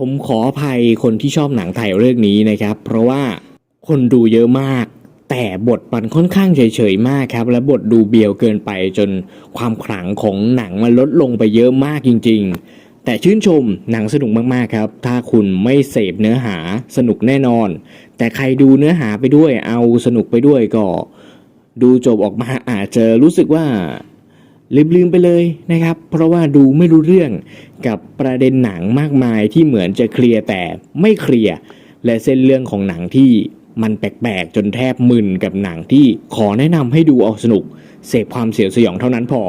ผมขออภัยคนที่ชอบหนังไทยเรื่องนี้นะครับ เพราะว่าคนดูเยอะมาก แต่บทมันค่อนข้างเฉยๆมากครับ และบทดูเบียวเกินไปจนความขลังของหนังมันลดลงไปเยอะมากจริง ๆ แต่ชื่นชมหนังสนุกมากๆครับ ถ้าคุณไม่เสพเนื้อหาสนุกแน่นอน แต่ใครดูเนื้อหาไปด้วยเอาสนุกไปด้วยก็ ดูจบออกมาอาจจะรู้สึกว่า ลืมๆไปเลยนะครับ เพราะว่าดูไม่รู้เรื่องกับประเด็นหนังมากมายที่เหมือนจะเคลียร์แต่ไม่เคลียร์และเส้นเรื่องของหนังที่มันแปลกๆ จนแทบมึนกับหนังที่ขอแนะนำให้ดูเอาสนุก เสพความเสียวสยองเท่านั้นพอ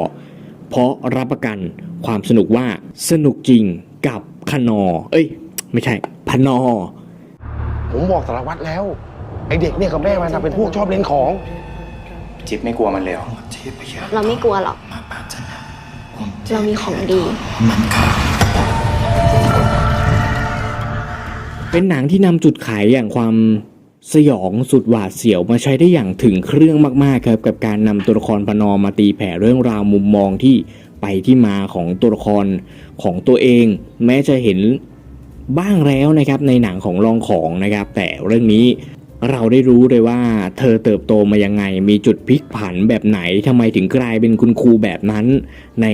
เพราะรับประกันความสนุกว่าสนุกจริงกับคนอ เอ้ย ไม่ใช่ พนอ ผมบอกสารวัตรแล้ว ไอเด็กเนี่ยกับแม่มันน่ะเป็นพวกชอบเล่นของ จิ๊บไม่กลัวมันเลยเหรอเราไม่กลัวหรอก เรามีของดี เป็นหนังที่นำจุดขายอย่างความสยองสุดหวาดเสียวมาใช้ได้อย่างถึงเครื่องมากๆครับกับการนำตัวละครพนอมาตีแผ่เรื่องราวมุมมองที่ไปที่มาของตัวละครของตัวเอง แม้จะเห็นบ้างแล้วนะครับในหนังของลองของนะครับ แต่เรื่องนี้ เราได้รู้เลยว่า เธอเติบโตมายังไง มีจุดพลิกผันแบบไหนทำไมถึงกลายเป็นคุณครูแบบนั้น ใน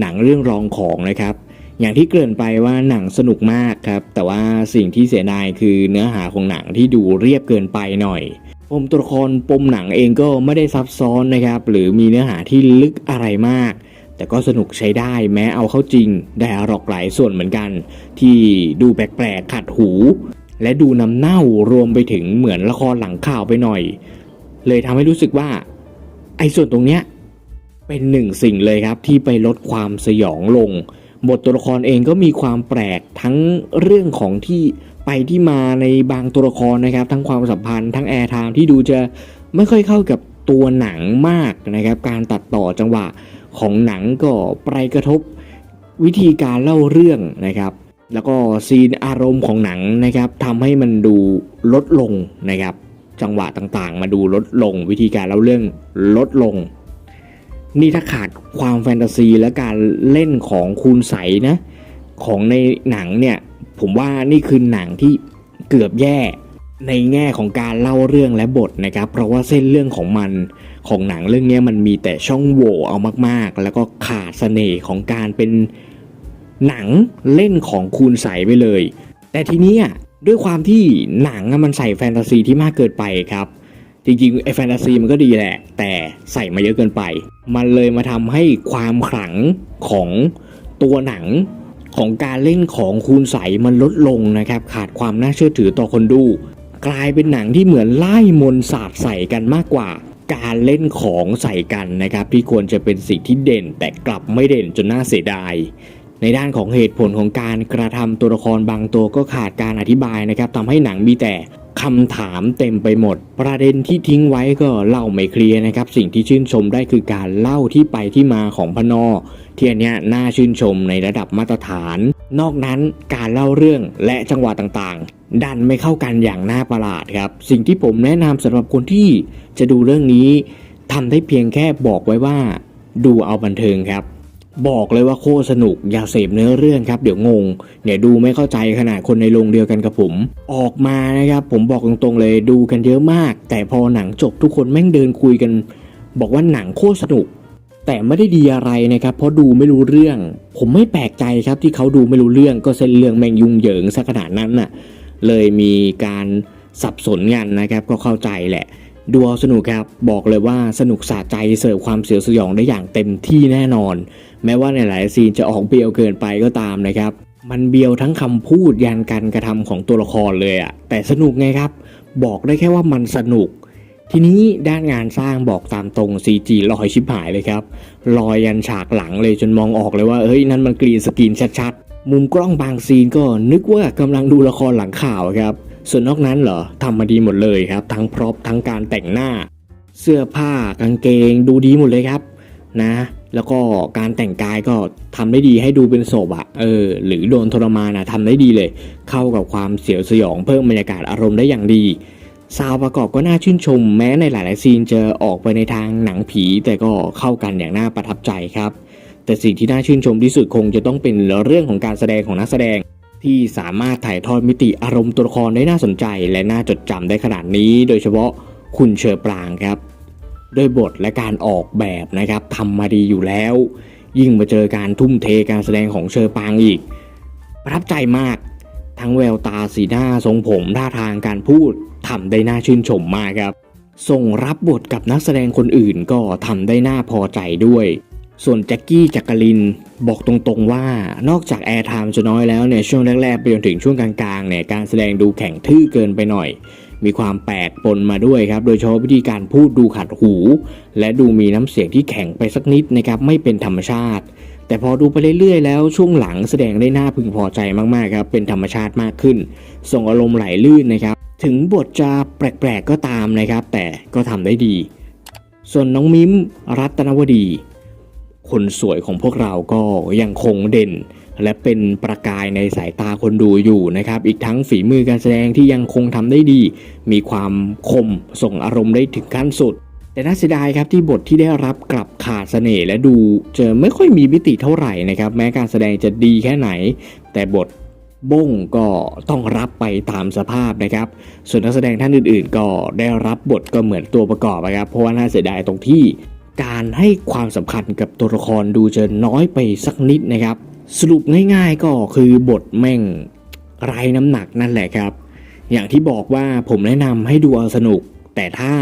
หนังเรื่องรองของนะครับ อย่างที่เกริ่นไปว่าหนังสนุกมากครับ แต่ว่าสิ่งที่เสียดายคือเนื้อหาของหนังที่ดูเรียบเกินไปหน่อยปมตัวละครปมหนังเองก็ไม่ได้ซับซ้อนนะครับ หรือมีเนื้อหาที่ลึกอะไรมาก แต่ก็สนุกใช้ได้แม้เอาเข้าจริงได้หลากหลายส่วนเหมือนกัน ที่ดูแปลกๆขัดหู และดูน้ำเน่ารวมไปถึงเหมือนละครหลังข่าวไปหน่อย เลยทำให้รู้สึกว่า ไอ้ส่วนตรงเนี้ยเป็นหนึ่งสิ่งเลยครับที่ไปลดความสยองลง บทตัวละครเองก็มีความแปลกทั้งเรื่องของที่ไปที่มาในบางตัวละครนะครับ ทั้งความสัมพันธ์ทั้งแอร์ไทม์ที่ดูจะไม่ค่อยเข้ากับตัวหนังมากนะครับ การตัดต่อจังหวะของหนังก็ไปกระทบวิธีการเล่าเรื่องนะครับ แล้วก็ซีนอารมณ์ของหนังนะครับทำให้มันดูลดลงนะครับ จังหวะต่างๆ มาดูลดลงวิธีการเล่าเรื่องลดลง นี่ถ้าขาดความแฟนตาซีและการเล่นของคูณใสนะของในหนังเนี่ยผมว่านี่คือหนังที่เกือบแย่ในแง่ของการเล่าเรื่องและบทนะครับ เพราะว่าเส้นเรื่องของมันของหนังเรื่องนี้มันมีแต่ช่องโหว่เอามากๆ แล้วก็ขาดเสน่ห์ของการเป็น หนังเล่นของคูณใสไปเลย แต่ทีนี้ด้วยความที่หนังมันใส่แฟนตาซีที่มากเกินไปครับ จริงๆไอ้แฟนตาซีมันก็ดีแหละ แต่ใส่มาเยอะเกินไป มันเลยมาทำให้ความขลังของตัวหนังของการเล่นของคูณใสมันลดลงนะครับ ขาดความน่าเชื่อถือต่อคนดู กลายเป็นหนังที่เหมือนไล่มนต์สาดใส่กันมากกว่า การเล่นของใส่กันนะครับ ที่ควรจะเป็นสิ่งที่เด่นแต่กลับไม่เด่นจนน่าเสียดาย ในด้านของเหตุผลของการกระทำตัวละครบางตัวก็ขาดการอธิบายนะครับทำให้หนังมีแต่คำถามเต็มไปหมด ประเด็นที่ทิ้งไว้ก็เล่าไม่เคลียร์นะครับ สิ่งที่ชื่นชมได้คือการเล่าที่ไปที่มาของพนอที่อันนี้น่าชื่นชมในระดับมาตรฐาน นอกนั้นการเล่าเรื่องและจังหวะต่างๆ ดันไม่เข้ากันอย่างน่าประหลาดครับ สิ่งที่ผมแนะนำสำหรับคนที่จะดูเรื่องนี้ทำได้เพียงแค่บอกไว้ว่า ดูเอาบันเทิงครับ บอกเลยว่าโคตรสนุกอย่าเสพเนื้อเรื่องครับเดี๋ยวงงเดี๋ยดูไม่เข้าใจขนาดคนในโรงเดียวกันกับผม ออกมานะครับผมบอกตรงๆเลยดูกันเยอะมาก แต่พอหนังจบทุกคนแม่งเดินคุยกัน บอกว่าหนังโคตรสนุก แต่ไม่ได้ดีอะไรนะครับ เพราะดูไม่รู้เรื่อง ผมไม่แปลกใจครับที่เขาดูไม่รู้เรื่องก็เส้นเรื่องแม่งยุ่งเหยิงซะขนาดนั้นน่ะเลยมีการสับสนกันนะครับก็เข้าใจแหละ ดูเอาสนุกครับ บอกเลยว่าสนุกสะใจเสิร์ฟความเสียวสยองได้อย่างเต็มที่แน่นอน แม้ว่าในหลายซีนจะออกเบียวเกินไปก็ตามนะครับ มันเบียวทั้งคำพูดยันการกระทำของตัวละครเลยอะแต่สนุกไงครับ บอกได้แค่ว่ามันสนุก ทีนี้ด้านงานสร้างบอกตามตรง CG ลอยชิบหายเลยครับลอยยันฉากหลังเลยจนมองออกเลยว่าเฮ้ยนั่นมันกรีนสกรีนชัดๆมุมกล้องบางซีนก็นึกว่ากำลังดูละครหลังข่าวครับ ส่วนนอกนั้นเหรอทำมาดีหมดเลยครับ ทั้งพร็อพทั้งการแต่งหน้า เสื้อผ้ากางเกงดูดีหมดเลยครับนะ แล้วก็การแต่งกายก็ทำได้ดีให้ดูเป็นศพอะเออ หรือโดนทรมานอะทำได้ดีเลย เข้ากับความเสียวสยองเพิ่มบรรยากาศอารมณ์ได้อย่างดีซาวประกอบก็น่าชื่นชม แม้ในหลาย ๆ ซีนจะออกไปในทางหนังผี แต่ก็เข้ากันอย่างน่าประทับใจครับ แต่สิ่งที่น่าชื่นชมที่สุดคงจะต้องเป็นเรื่องของการแสดงของนักแสดง ที่สามารถถ่ายทอดมิติอารมณ์ตัวละครได้น่าสนใจ และน่าจดจำได้ขนาดนี้ โดยเฉพาะคุณเชอปรางครับโดยบทและการออกแบบนะครับทำมาดีอยู่แล้ว ยิ่งมาเจอการทุ่มเทการแสดงของเชอปางอีก ประทับใจมาก ทั้งแววตาสีหน้าทรงผมท่าทางการพูดทำได้น่าชื่นชมมากครับส่งรับบทกับนักแสดงคนอื่นก็ทำได้น่าพอใจด้วย ส่วนแจ็คกี้จักรินบอกตรงๆว่านอกจากแอร์ไทม์จะน้อยแล้วเนี่ยช่วงแรกๆไปจนถึงช่วงกลางๆเนี่ยการแสดงดูแข็งทื่อเกินไปหน่อย มีความแปลกปนมาด้วยครับ โดยเฉพาะวิธีการพูดดูขัดหู และดูมีน้ำเสียงที่แข็งไปสักนิดนะครับไม่เป็นธรรมชาติ แต่พอดูไปเรื่อยๆแล้วช่วงหลังแสดงได้น่าพึงพอใจมากๆครับเป็นธรรมชาติมากขึ้น ส่งอารมณ์ไหลลื่นนะครับ ถึงบทจะแปลกๆก็ตามนะครับ แต่ก็ทำได้ดี ส่วนน้องมิมรัตนวดี คนสวยของพวกเราก็ยังคงเด่น และเป็นประกายในสายตาคนดูอยู่นะครับ อีกทั้งฝีมือการแสดงที่ยังคงทำได้ดี มีความคมส่งอารมณ์ได้ถึงขั้นสุด แต่น่าเสียดายครับที่บทที่ได้รับกลับขาดเสน่ห์และดูจะไม่ค่อยมีมิติเท่าไหร่นะครับ แม้การแสดงจะดีแค่ไหน แต่บทบ้งก็ต้องรับไปตามสภาพนะครับ ส่วนนักแสดงท่านอื่น ๆ ก็ได้รับบทก็เหมือนตัวประกอบนะครับ เพราะว่าน่าเสียดายตรงที่ การให้ความสำคัญกับตัวละครดูจะน้อยไปสักนิดนะครับ สรุปง่ายๆก็คือบทแม่งไร้น้ำหนักนั่นแหละครับ อย่างที่บอกว่าผมแนะนำให้ดูเอาสนุก แต่ถ้า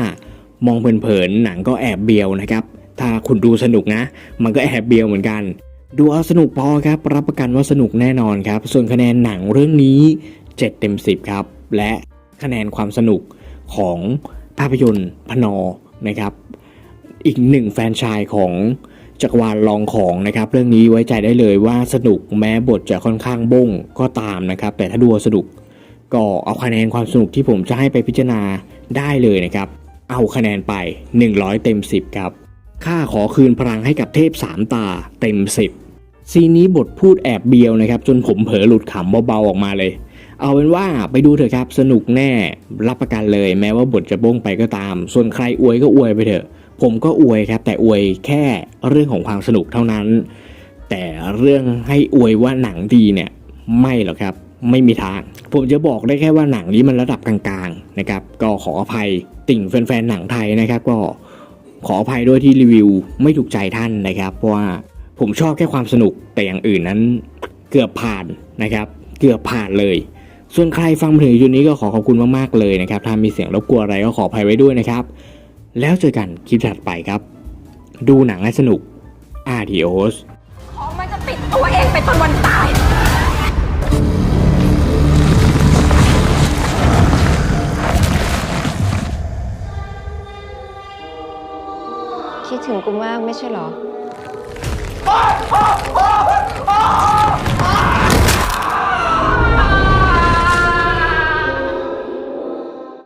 มองเผินๆหนังก็แอบเบียวนะครับ ถ้าคุณดูสนุกนะ มันก็แอบเบียวเหมือนกัน ดูเอาสนุกพอครับ รับประกันว่าสนุกแน่นอนครับ ส่วนคะแนนหนังเรื่องนี้ 7 เต็ม 10 ครับ และคะแนนความสนุกของภาพยนตร์พนอนะครับ อีกหนึ่งแฟนชายของจักรวาลลองของนะครับ เรื่องนี้ไว้ใจได้เลยว่าสนุกแม้บทจะค่อนข้างบงก็ตามนะครับ แต่ถ้าดูสนุกก็เอาคะแนนความสนุกที่ผมจะให้ไปพิจารณาได้เลยนะครับ เอาคะแนนไป 100 เต็ม 10 ครับ ค่าขอคืนพลังให้กับเทพสามตาเต็ม 10 ซีนนี้บทพูดแอบเบียวนะครับ จนผมเผลอหลุดขำเบาๆออกมาเลย เอาเป็นว่าไปดูเถอะครับสนุกแน่รับประกันเลย แม้ว่าบทจะบ้งไปก็ตาม ส่วนใครอวยก็อวยไปเถอะ ผมก็อวยครับแต่อวยแค่เรื่องของความสนุกเท่านั้น แต่เรื่องให้อวยว่าหนังดีเนี่ยไม่หรอกครับไม่มีทาง ผมจะบอกได้แค่ว่าหนังนี้มันระดับกลางๆนะครับก็ขออภัยติ่งแฟนๆหนังไทยนะครับ ก็ขออภัยด้วยที่รีวิวไม่ถูกใจท่านนะครับ เพราะว่าผมชอบแค่ความสนุกแต่อย่างอื่นนั้นเกือบผ่านนะครับ เกือบผ่านเลย ส่วนใครฟังถึงจุดนี้ก็ขอขอบคุณมากๆเลยนะครับถ้ามีเสียงรบกวนอะไรก็ขออภัยไว้ด้วยนะครับ แล้วเจอกันคลิปถัดไปครับ ดูหนังให้สนุก Adios ของมันจะติดตัวเองไปจนวันตายคิดถึงกูมากไม่ใช่เหรอ